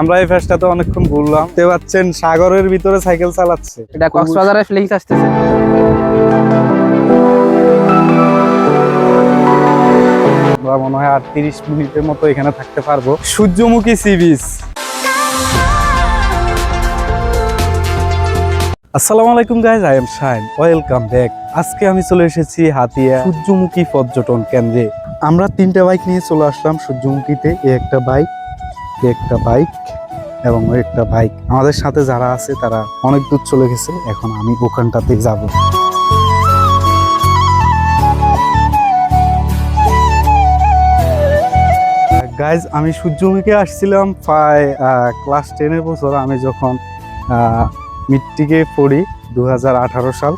আমরা এই ফেসটাতে অনেকক্ষণ ঘুরলাম। দেখতে পাচ্ছেন সাগরের ভিতরে সাইকেল চালাচ্ছে। এটা কক্সবাজারের ফিলিংস আসতেছে। আমরা মনে হয় আর তিরিশ মিনিটের মতো এখানে থাকতে পারব। সূর্যমুখী সি বিচ। আসসালামু আলাইকুম guys I am Shine welcome back আজকে আমি চলে এসেছি হাতিয়া সূর্যমুখী পর্যটন কেন্দ্রে। আমরা তিনটা বাইক নিয়ে চলে আসলাম সূর্যমুখীতে। একটা বাইক একটা বাইক এবং একটা বাইক আমাদের সাথে যারা আছে, তারা অনেক দূর চলে গেছে। এখন আমি ওখানটাতে যাব। গাইজ আমি সূর্যমুখী আসছিলাম প্রায় ক্লাস টেনের বছর। আমি যখন মিট্টিকে পড়ি দু হাজার আঠারো সাল,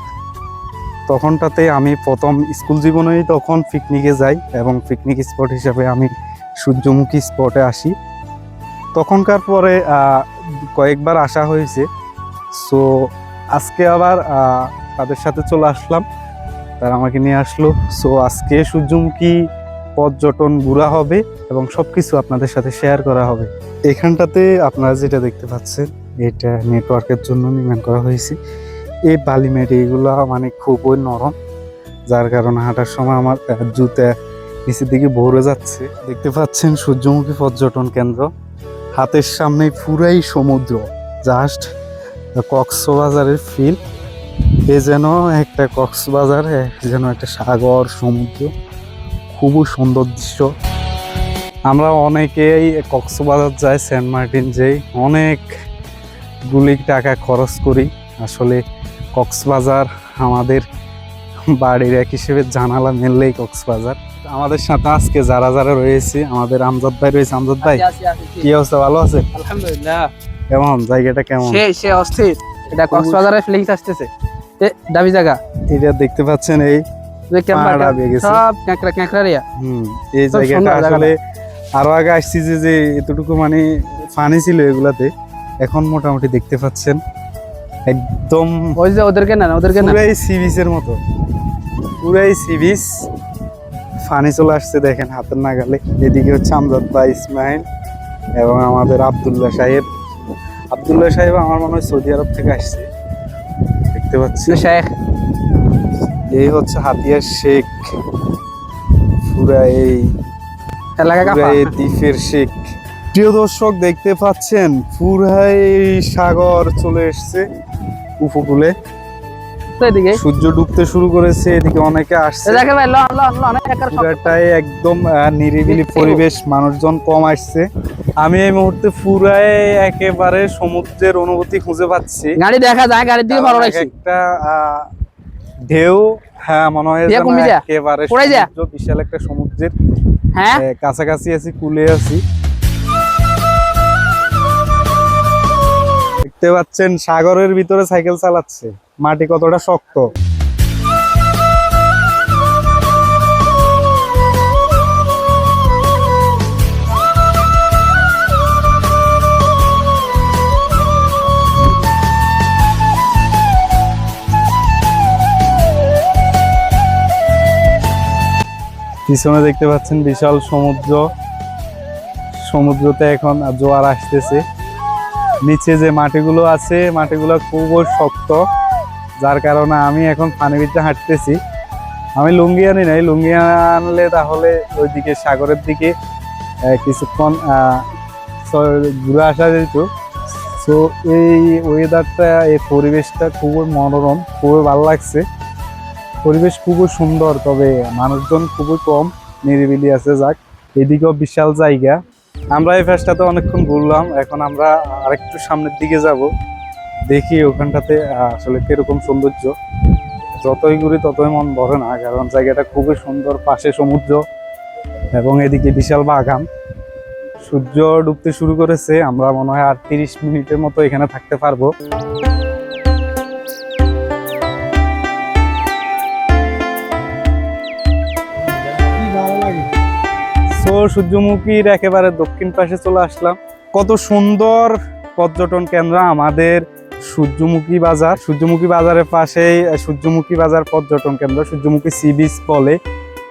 তখনটাতে আমি প্রথম স্কুল জীবনেই তখন পিকনিকে যাই এবং পিকনিক স্পট হিসাবে আমি সূর্যমুখী স্পটে আসি। তখনকার পরে কয়েকবার আসা হয়েছে। সো আজকে আবার তাদের সাথে চলে আসলাম। তারা আমাকে নিয়ে আসলো। সো আজকে সূর্যমুখী পর্যটন ঘোরা হবে এবং সব কিছু আপনাদের সাথে শেয়ার করা হবে। এখানটাতে আপনারা যেটা দেখতে পাচ্ছেন, এটা নেটওয়ার্কের জন্য নির্মাণ করা হয়েছে। এই বালি মেট মানে খুবই নরম, যার কারণে হাঁটার সময় আমার জুতা নিচের দিকে ভরে যাচ্ছে। দেখতে পাচ্ছেন সূর্যমুখী পর্যটন কেন্দ্র। হাতের সামনে পুরাই সমুদ্র জাস্ট কক্সবাজারের ফিল এ যেন একটা কক্সবাজার যেন একটা সাগর, সমুদ্র, খুবই সুন্দর দৃশ্য। আমরা অনেকেই কক্সবাজার যাই সেন্ট মার্টিন যাই, অনেক গুলি টাকা খরচ করি। আসলে কক্সবাজার আমাদের বাড়ির এক হিসেবে জানালা মেললেই কক্সবাজার। আমাদের সাথে আজকে যারা যারা রয়েছে আমাদের আমজাদ ভাই রয়েছে। আমজাদ ভাই কি অবস্থা? ভালো আছে আলহামদুলিল্লাহ। কেমন? জায়গাটা কেমন? সে সে অস্থির। এটা কক্সবাজারের ফিলিংস আসতেছে। এ দাবি জায়গা। এটা দেখতে পাচ্ছেন এই। সব ক্যাঁকড়া ক্যাঁকড়া রিয়া হুম এই জায়গাটা আসলে আরও আগে আসছি যে যে এতটুকু মানে ফানি ছিল এগুলাতে। এখন মোটামুটি দেখতে পাচ্ছেন। একদম ওই যে ওদেরকে না ওদেরকে না সি বিচের মতো। পুরাই সি বিচ ফানি চলে আসছে দেখেন হাতের নাগালে। এদিকে হচ্ছে আমজাদ ভাই ইসমাইল এবং আমাদের আব্দুল্লাহ সাহেব। আব্দুল্লাহ সাহেব আমার মনে হয় সৌদি আরব থেকে আসছে। দেখতে পাচ্ছি শেখ। এই হচ্ছে হাতিয়ার শেখ। এই পুরা এই দ্বীপের শেখ। প্রিয় দর্শক দেখতে পাচ্ছেন পুরাই সাগর চলে এসছে উপকূলে। তো এদিকে। সূর্য ডুবতে শুরু করেছে এদিকে অনেকে আসছে। এ ভাই লন লন লন পুরাটাই একদম নিরিবিলি পরিবেশ মানুষজন কম আসছে। আমি এই মুহূর্তে পুরাই একেবারে সমুদ্রের অনুভূতি খুঁজে পাচ্ছি। গাড়ি দেখা যায় ভালো লাগছে। একটা ঢেউ হ্যাঁ মনে হয় একেবারে বিশাল একটা সমুদ্রের হ্যাঁ। কাছাকাছি আছি কুলে আছি। দেখতে পাচ্ছেন সাগরের ভিতরে সাইকেল চালাচ্ছে। মাটি কতটা শক্ত? পিছনে দেখতে পাচ্ছেন বিশাল সমুদ্র। সমুদ্রতে এখন জোয়ার আসতেছে। নিচে যে মাটিগুলো আছে, মাটিগুলো খুবই শক্ত। যার কারণে আমি এখন পানিবিতে হাঁটতেছি। আমি লুঙ্গি আনি নাই। লুঙ্গি আনলে তাহলে ওইদিকে সাগরের দিকে কিছুক্ষণ ঘুরে আসা যেত। তো এই ওয়েদারটা এই পরিবেশটা খুবই মনোরম, খুবই ভালো লাগছে। পরিবেশ খুবই সুন্দর, তবে মানুষজন খুবই কম, নিরিবিলি আছে, যাক। এদিকেও বিশাল জায়গা। আমরা এই ফেসটাতে অনেকক্ষণ ঘুরলাম। এখন আমরা আরেকটু সামনের দিকে যাব। দেখি ওখানটাতে আসলে কীরকম সৌন্দর্য। যতই ঘুরি ততই মন ভরে না, কারণ জায়গাটা খুবই সুন্দর, পাশে সমুদ্র এবং এদিকে বিশাল বাগান। সূর্য ডুবতে শুরু করেছে, আমরা মনে হয় আর তিরিশ মিনিটের মতো এখানে থাকতে পারব। সো সূর্যমুখীর একেবারে দক্ষিণ পাশে চলে আসলাম। কত সুন্দর পর্যটন কেন্দ্র আমাদের সূর্যমুখী বাজার। সূর্যমুখী বাজারের পাশেই সূর্যমুখী বাজার পর্যটন কেন্দ্র, সূর্যমুখী সি বিচ বলে।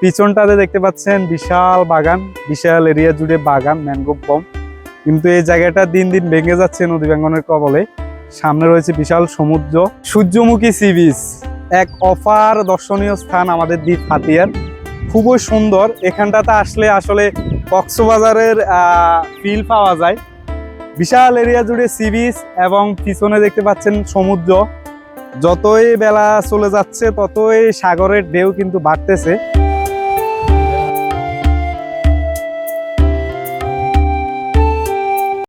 পিছনটাতে দেখতে পাচ্ছেন বিশাল বাগান, বিশাল এরিয়া জুড়ে বাগান, ম্যানগ্রোভ বম কিন্তু এই জায়গাটা দিন দিন ভেঙে যাচ্ছে নদী ভাঙ্গনের কবলে। সামনে রয়েছে বিশাল সমুদ্র। সূর্যমুখী সি বিচ, এক অফার দর্শনীয় স্থান আমাদের দ্বীপ হাতিয়ার। খুবই সুন্দর। এখানটাতে আসলে আসলে কক্সবাজারের ফিল পাওয়া যায়। বিশাল এরিয়া জুড়ে সি বিচ এবং পিছনে দেখতে পাচ্ছেন সমুদ্র। যতই বেলা চলে যাচ্ছে, ততই সাগরের ঢেউ কিন্তু বাড়তেছে।